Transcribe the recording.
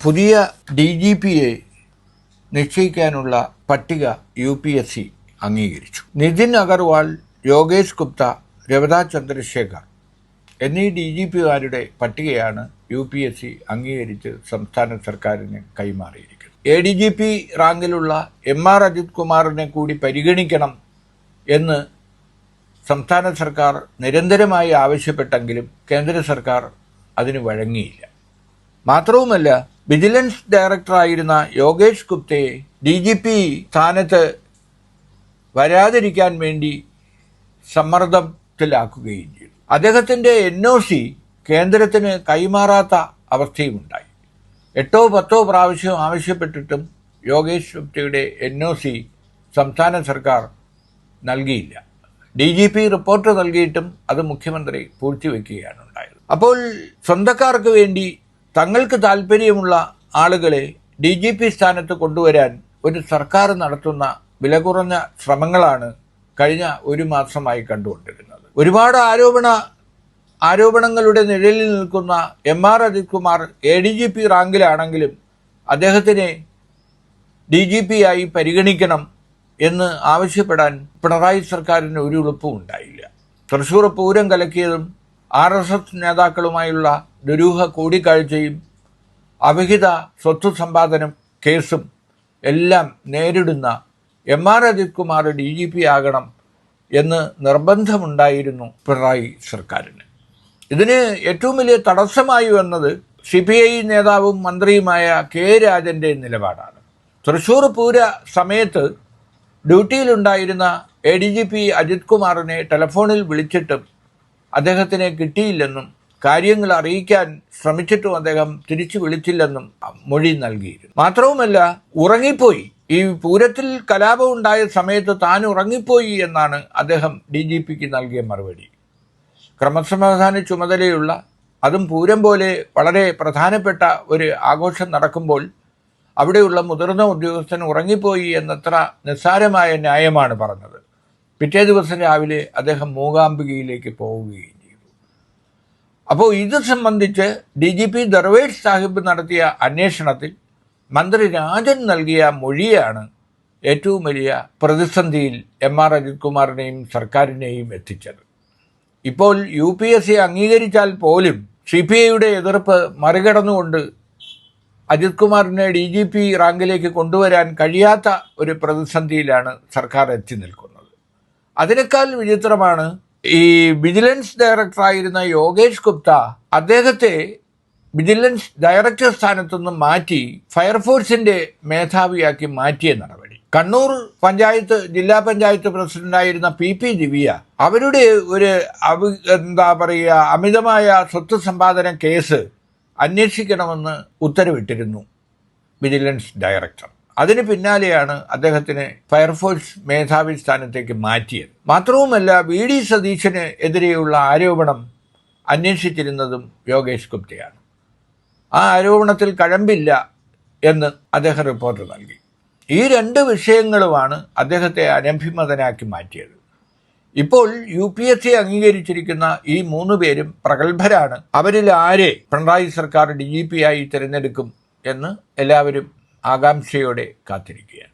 പുതിയ D G പിയെ നിശ്ചയിക്കാനുള്ള പട്ടിക യു പി എസ് സി അംഗീകരിച്ചു. നിതിൻ അഗർവാൾ യോഗേഷ് ഗുപ്ത രവത ചന്ദ്രശേഖർ എന്നീ ഡി ജി പിമാരുടെ പട്ടികയാണ് യു പി എസ് സി അംഗീകരിച്ച് സംസ്ഥാന സർക്കാരിന് കൈമാറിയിരിക്കുന്നത്. എ ഡി ജി പി റാങ്കിലുള്ള എം ആർ അജിത് കുമാറിനെ കൂടി പരിഗണിക്കണം എന്ന് സംസ്ഥാന സർക്കാർ നിരന്തരമായി ആവശ്യപ്പെട്ടെങ്കിലും കേന്ദ്ര സർക്കാർ അതിന് വഴങ്ങിയില്ല. മാത്രവുമല്ല വിജിലൻസ് ഡയറക്ടറായിരുന്ന യോഗേഷ് ഗുപ്തയെ ഡി ജി പി സ്ഥാനത്ത് വരാതിരിക്കാൻ വേണ്ടി സമ്മർദ്ദത്തിലാക്കുകയും ചെയ്തു. അദ്ദേഹത്തിന്റെ എൻ ഒ സി കേന്ദ്രത്തിന് കൈമാറാത്ത അവസ്ഥയുമുണ്ടായി. എട്ടോ പത്തോ പ്രാവശ്യം ആവശ്യപ്പെട്ടിട്ടും യോഗേഷ് ഗുപ്തയുടെ എൻ ഒ സി സംസ്ഥാന സർക്കാർ നൽകിയില്ല. ഡി ജി പി റിപ്പോർട്ട് നൽകിയിട്ടും അത് മുഖ്യമന്ത്രി പൂഴ്ത്തിവെക്കുകയാണ് ഉണ്ടായത്. അപ്പോൾ സ്വന്തക്കാർക്ക് വേണ്ടി തങ്ങൾക്ക് താല്പര്യമുള്ള ആളുകളെ ഡി ജി പി സ്ഥാനത്ത് കൊണ്ടുവരാൻ ഒരു സർക്കാർ നടത്തുന്ന വില കുറഞ്ഞ ശ്രമങ്ങളാണ് കഴിഞ്ഞ ഒരു മാസമായി കണ്ടുകൊണ്ടിരുന്നത്. ഒരുപാട് ആരോപണ ആരോപണങ്ങളുടെ നിഴലിൽ നിൽക്കുന്ന M R Ajith Kumar A D G P റാങ്കിലാണെങ്കിലും അദ്ദേഹത്തിനെ ഡി ജി പി ആയി പരിഗണിക്കണം എന്ന് ആവശ്യപ്പെടാൻ പിണറായി സർക്കാരിന് ഒരു എളുപ്പവും ഉണ്ടായില്ല. തൃശൂർ പൂരം കലക്കിയതും ആർ എസ് എസ് നേതാക്കളുമായുള്ള ദുരൂഹ കൂടിക്കാഴ്ചയും അവിഹിത സ്വത്ത് സമ്പാദനം കേസും എല്ലാം നേരിടുന്ന M R Ajith Kumar D G P ആകണം എന്ന് നിർബന്ധമുണ്ടായിരുന്നു പിണറായി സർക്കാരിന്. ഇതിന് ഏറ്റവും വലിയ തടസ്സമായി വന്നത് സി പി ഐ നേതാവും മന്ത്രിയുമായ കെ രാജന്റെ നിലപാടാണ്. തൃശൂർ പൂര സമയത്ത് ഡ്യൂട്ടിയിലുണ്ടായിരുന്ന A D G P Ajith കുമാറിനെ ടെലഫോണിൽ വിളിച്ചിട്ടും അദ്ദേഹത്തിനെ കിട്ടിയില്ലെന്നും കാര്യങ്ങൾ അറിയിക്കാൻ ശ്രമിച്ചിട്ടും അദ്ദേഹം തിരിച്ചു വിളിച്ചില്ലെന്നും മൊഴി നൽകിയിരുന്നു. മാത്രവുമല്ല ഉറങ്ങിപ്പോയി. ഈ പൂരത്തിൽ കലാപം ഉണ്ടായ സമയത്ത് താൻ ഉറങ്ങിപ്പോയി എന്നാണ് അദ്ദേഹം ഡി ജി പിക്ക് നൽകിയ മറുപടി. ക്രമസമാധാന ചുമതലയുള്ള അതും പൂരം പോലെ വളരെ പ്രധാനപ്പെട്ട ഒരു ആഘോഷം നടക്കുമ്പോൾ അവിടെയുള്ള മുതിർന്ന ഉദ്യോഗസ്ഥൻ ഉറങ്ങിപ്പോയി എന്നത്ര നിസ്സാരമായ ന്യായമാണ് പറഞ്ഞത്. പിറ്റേ ദിവസം രാവിലെ അദ്ദേഹം മൂകാംബികയിലേക്ക് പോവുകയും ചെയ്തു. അപ്പോൾ ഇത് സംബന്ധിച്ച് D G P Darvesh Sahib നടത്തിയ അന്വേഷണത്തിൽ മന്ത്രി രാജൻ നൽകിയ മൊഴിയാണ് ഏറ്റവും വലിയ പ്രതിസന്ധിയിൽ എം ആർ അജിത് കുമാറിനെയും സർക്കാരിനെയും എത്തിച്ചത്. ഇപ്പോൾ യു പി എസ് സി അംഗീകരിച്ചാൽ പോലും സി പി ഐയുടെ എതിർപ്പ് മറികടന്നുകൊണ്ട് അജിത് കുമാറിനെ ഡി ജി പി റാങ്കിലേക്ക് കൊണ്ടുവരാൻ കഴിയാത്ത ഒരു പ്രതിസന്ധിയിലാണ് സർക്കാർ എത്തി നിൽക്കുന്നത്. അതിനേക്കാൾ വിചിത്രമാണ് ഈ വിജിലൻസ് ഡയറക്ടറായിരുന്ന യോഗേഷ് ഗുപ്ത അദ്ദേഹത്തെ വിജിലൻസ് ഡയറക്ടർ സ്ഥാനത്തുനിന്ന് മാറ്റി ഫയർഫോഴ്സിന്റെ മേധാവിയാക്കി മാറ്റിയ നടപടി. കണ്ണൂർ പഞ്ചായത്ത് ജില്ലാ പഞ്ചായത്ത് പ്രസിഡന്റായിരുന്ന പി പി ദിവ്യ അവരുടെ ഒരു എന്താ പറയുക അമിതമായ സ്വത്ത് സമ്പാദന കേസ് അന്വേഷിക്കണമെന്ന് ഉത്തരവിട്ടിരുന്നു വിജിലൻസ് ഡയറക്ടർ. അതിന് പിന്നാലെയാണ് അദ്ദേഹത്തിന് ഫയർഫോഴ്സ് മേധാവി സ്ഥാനത്തേക്ക് മാറ്റിയത്. മാത്രവുമല്ല വി ഡി സതീശന് എതിരെയുള്ള ആരോപണം അന്വേഷിച്ചിരുന്നതും യോഗേഷ് ഗുപ്തയാണ്. ആ ആരോപണത്തിൽ കഴമ്പില്ല എന്ന് അദ്ദേഹം റിപ്പോർട്ട് നൽകി. ഈ രണ്ട് വിഷയങ്ങളുമാണ് അദ്ദേഹത്തെ അനഭിമതനാക്കി മാറ്റിയത്. ഇപ്പോൾ യു പി എസ് സി അംഗീകരിച്ചിരിക്കുന്ന ഈ മൂന്ന് പേരും പ്രഗത്ഭരാണ്. അവരിൽ ആരെ പിണറായി സർക്കാർ ഡി ജി പി ആയി തിരഞ്ഞെടുക്കും എന്ന് എല്ലാവരും ആകാംക്ഷയോടെ കാത്തിരിക്കുകയാണ്.